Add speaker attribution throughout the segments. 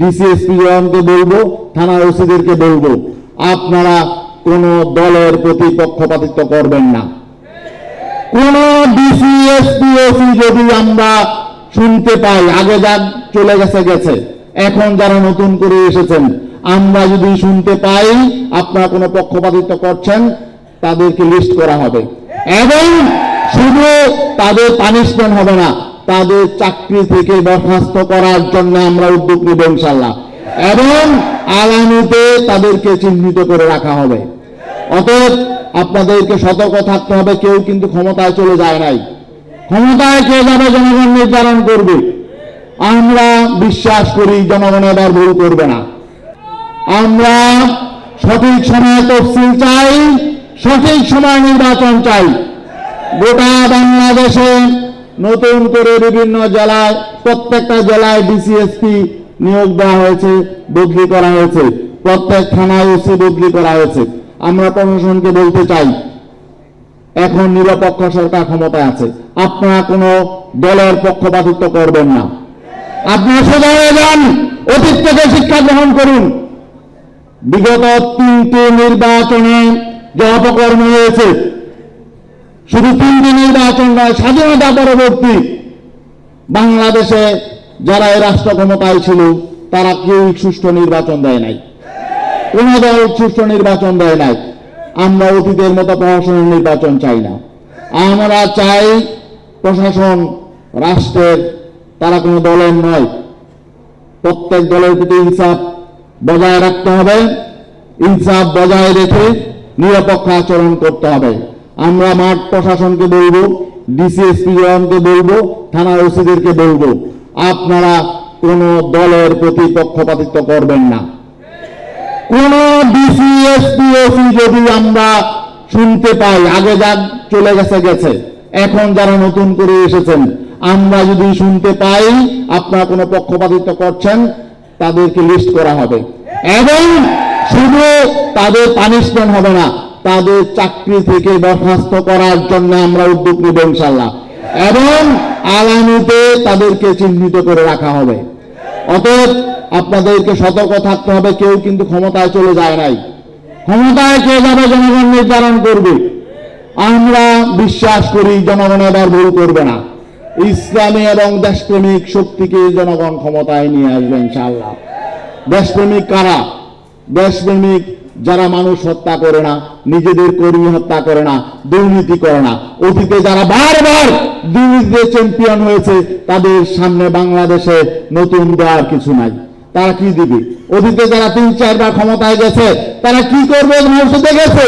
Speaker 1: DC SP জওয়ানকে বলব থানা ওসিদেরকে বলব, আপনারা কোনো দলের প্রতি পক্ষপাতিত্ব করবেন না। কোন ডিসিএসপি ওসি যদি আমরা শুনতে পাই, আগে যা চলে গেছে গেছে। এখন যারা নতুন করে এসেছেন, আমরা যদি শুনতে পাই, আপনারা কোনো পক্ষপাতিত্ব করছেন, তাদেরকে লিস্ট করা হবে। এবং শুধু তাদের পানিশমেন্ট হবে না তাদের চাকরি থেকে বরখাস্ত করার জন্য আমরা উদ্যোগ নেব ইনশাল্লাহ এবং আগামীতে তাদেরকে চিহ্নিত করে রাখা হবে। অতএব আপনাদেরকে সতর্ক থাকতে হবে, কেউ কিন্তু ক্ষমতায় চলে যায় নাই। ক্ষমতায় কে যাবে জনগণ নির্ধারণ করবে? আমরা বিশ্বাস করি জনগণ এবার ভুল করবে না। আমরা সঠিক সময়ে তফসিল চাই, সঠিক সময় নির্বাচন চাই। গোটা বাংলাদেশে নতুন করে বিভিন্ন জেলায়, প্রত্যেকটা জেলায় ডিসিএসপি নিয়োগ দেওয়া হয়েছে, বদলি করা হয়েছে। প্রত্যেক থানায় ওসি বদলি করা হয়েছে। আমরা প্রশাসনকে বলতে চাই, এখন নিরপেক্ষ সরকার ক্ষমতায় আছে। আপনারা কোনো দলের পক্ষপাতিত্ব করবেন না। আপনারা সোজা হয়ে যান, অতীত থেকে শিক্ষা গ্রহণ করুন। বিগত তিনটি নির্বাচনে যে অপকর্ম হয়েছে শুধু তিনটি নির্বাচন নয়, স্বাধীনতা পরবর্তী বাংলাদেশে যারা এই রাষ্ট্র ক্ষমতায় ছিল, তারা কেউ সুষ্ঠু নির্বাচন দেয় নাই। কোন দল সুষ্ঠু নির্বাচন দেয় নাই। আমরা অতীতের মতো প্রশাসনের নির্বাচন চাই না। আমরা চাই প্রশাসন, রাষ্ট্রের, তারা কোনো দলের নয়। প্রত্যেক দলের প্রতি ইনসাফ বজায় রাখতে হবে। ইনসাফ বজায় রেখে নিরপেক্ষ আচরণ করতে হবে। আমরা মাঠ প্রশাসনকে বলব ডিসিএসপি জওয়ানকে বলব, থানা ওসিদেরকে বলব, আপনারা কোনো দলের প্রতি পক্ষপাতিত্ব করবেন না। কোন ডিসিএসপি ওসি যদি আমরা শুনতে পাই, আগে যা চলে গেছে গেছে, এখন যারা নতুন করে এসেছেন, আমরা যদি শুনতে পাই, আপনারা কোনো পক্ষপাতিত্ব করছেন, তাদেরকে লিস্ট করা হবে। এবং শুধু তাদের পানিশমেন্ট হবে না তাদের চাকরি থেকে বরখাস্ত করার জন্য আমরা উদ্যোগ নেব ইনশাল্লাহ এবং আগামীতে তাদেরকে চিহ্নিত করে রাখা হবে। অতএব আপনাদেরকে সতর্ক থাকতে হবে, কেউ কিন্তু ক্ষমতায় চলে যায় নাই। ক্ষমতায় কে যাবে জনগণ নির্ধারণ করবে। আমরা বিশ্বাস করি জনগণ এবার ভুল করবে না। ইসলামী এবং দেশপ্রেমিক শক্তিকে জনগণ ক্ষমতায় নিয়ে আসবে ইনশাল্লাহ দেশপ্রেমিক কারা? দেশপ্রেমিক যারা মানুষ হত্যা করে না, নিজেদের কর্মী হত্যা করে না, দুর্নীতি করে না। অতীতে যারা বারবার দুর্নীতিতে চ্যাম্পিয়ন হয়েছে, তাদের সামনে বাংলাদেশে নতুন দেওয়ার কিছু নাই। তারা কি দিবে? অতীতে যারা তিন চারবার ক্ষমতায় গেছে, তারা কি করবে? মানুষ দেখেছে।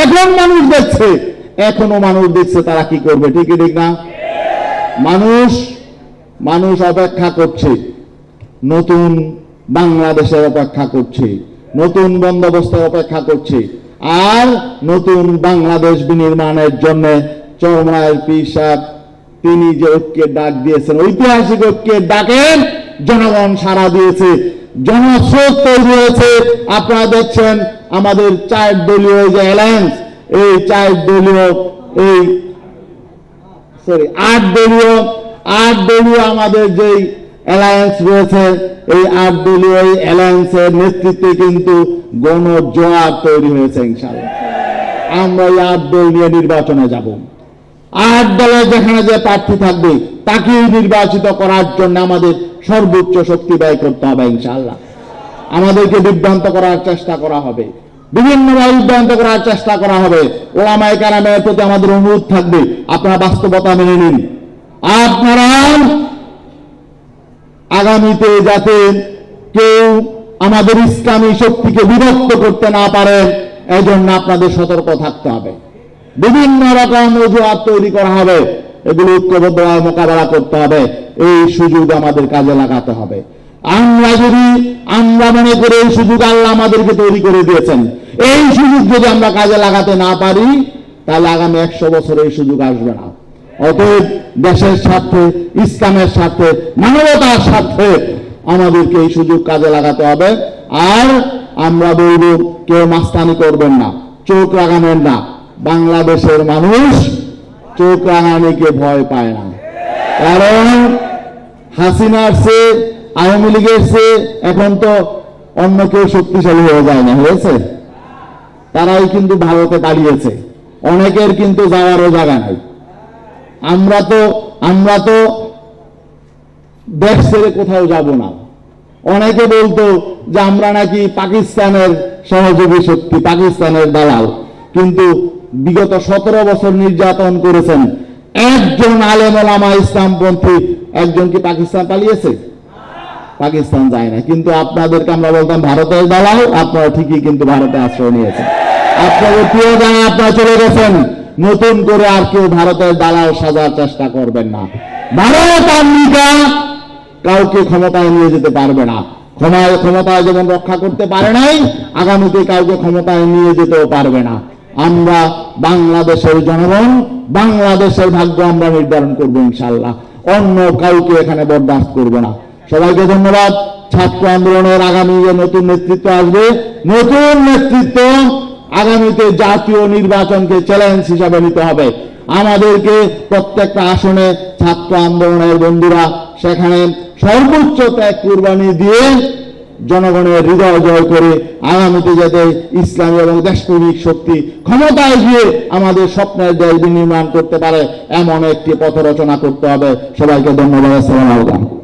Speaker 1: এখন মানুষ দেখছে। এখনও মানুষ দেখছে তারা কি করবে, ঠিক ঠিক না? মানুষ মানুষ অপেক্ষা করছে। নতুন বাংলাদেশের অপেক্ষা করছে। নতুন বন্দোবস্তের অপেক্ষা করছে। আর নতুন বাংলাদেশ বিনির্মাণের জন্য চরমায়ের পি সাহেব তিনি যে ঐক্যের ডাক দিয়েছেন, ঐতিহাসিক ঐক্যের ডাকেন জনগণ সাড়া দিয়েছে, জনস্রোত তৈরি হয়েছে। আপনারা দেখছেন আমাদের চার দলীয় যে অ্যালায়েন্স, এই চার দলীয় এই সরি আট দলীয় আট দলীয় আমাদের যেই অ্যালায়েন্স রয়েছে এই আট দলীয় এই অ্যালায়েন্সের নেতৃত্বে কিন্তু গণ জোয়ার তৈরি হয়েছে আমরা এই আট দল নিয়ে নির্বাচনে যাব। আট দলের যেখানে যে প্রার্থী থাকবে, তাকেই নির্বাচিত করার জন্য আমাদের সর্বোচ্চ শক্তি ব্যয় করতে হবে ইনশাল্লাহ আমাদেরকে বিভ্রান্ত করার চেষ্টা করা হবে। বিভিন্নভাবে বিভ্রান্ত করার চেষ্টা করা হবে। ওলামায় কারামের প্রতি আমাদের অনুরোধ থাকবে, আপনারা বাস্তবতা মেনে নিন। আপনারা আগামীতে যাতে কেউ আমাদের ইসলামী শক্তিকে বিভক্ত করতে না পারে, এজন্য আপনাদের সতর্ক থাকতে হবে। বিভিন্ন রকম অজুহাত তৈরি করা হবে, এগুলো ঐক্যবদ্ধভাবে মোকাবেলা করতে হবে, এই সুযোগ আমাদের কাজে লাগাতে হবে। আমরা যদি, আমরা মনে করি এই সুযোগ আল্লাহ আমাদেরকে তৈরি করে দিয়েছেন, এই সুযোগ যদি আমরা কাজে লাগাতে না পারি, তাহলে আগামী একশো বছর এই সুযোগ আসবে না। অতএব দেশের স্বার্থে, ইসলামের স্বার্থে, মানবতার স্বার্থে আমাদেরকে এই সুযোগ কাজে লাগাতে হবে। আর আমরা বলব, কেউ মাস্তানি করবেন না, চোখ লাগাবেন না। বাংলাদেশের মানুষ চোখ রাঙানিকে ভয় পায় না। কারণ হাসিনার সে আওয়ামী লীগের চেয়ে এখন তো অন্য কেউ শক্তিশালী হয়ে যায় না, হয়েছে? তারাই কিন্তু ভারতে দাঁড়িয়েছে। অনেকের কিন্তু যাওয়ারও জায়গা নাই। আমরা তো আমরা তো দেশ ছেড়ে কোথাও যাব না। অনেকে বলতো যে আমরা নাকি পাকিস্তানের সহযোগী শক্তি, পাকিস্তানের দালাল। কিন্তু বিগত সতেরো বছর নির্যাতন করেছেন একজন আলেমা ইসলামপন্থী। একজন কি পাকিস্তান পালিয়েছে? পাকিস্তান যায় না। কিন্তু আপনাদেরকে আমরা বলতাম ভারতের দালাল, আপনারা ঠিকই কিন্তু ভারতে আশ্রয় নিয়েছেন। আপনাদের প্রিয় জানা আপনারা চলে গেছেন। নতুন করে আর কেউ ভারতের দালাল সাজার চেষ্টা করবেন না। ভারত, আমেরিকা কাউকে ক্ষমতায় নিয়ে যেতে পারবে না। ক্ষমায় ক্ষমতায় যেমন রক্ষা করতে পারে নাই, আগামীতে কাউকে ক্ষমতায় নিয়ে যেতেও পারবে না। আমরা বাংলাদেশের জনগণ, বাংলাদেশের ভাগ্য আমরা নির্ধারণ করব ইনশাল্লাহ অন্য কাউকে এখানে বরদাস্ত করব না। সবাইকে ধন্যবাদ। ছাত্র আন্দোলনের আগামী যে নতুন নেতৃত্ব আসবে, নতুন নেতৃত্ব আগামীতে জাতীয় নির্বাচনকে চ্যালেঞ্জ হিসাবে নিতে হবে। আমাদেরকে প্রত্যেকটা আসনে ছাত্র আন্দোলনের বন্ধুরা সেখানে সর্বোচ্চ ত্যাগ কুরবানি দিয়ে জনগণের হৃদয় জয় করে আগামীতে যাতে ইসলামী এবং দেশপ্রেমিক শক্তি ক্ষমতায় গিয়ে আমাদের স্বপ্নের দেশ বিনির্মাণ করতে পারে, এমন একটি পথ রচনা করতে হবে। সবাইকে ধন্যবাদ, আসসালামু আলাইকুম।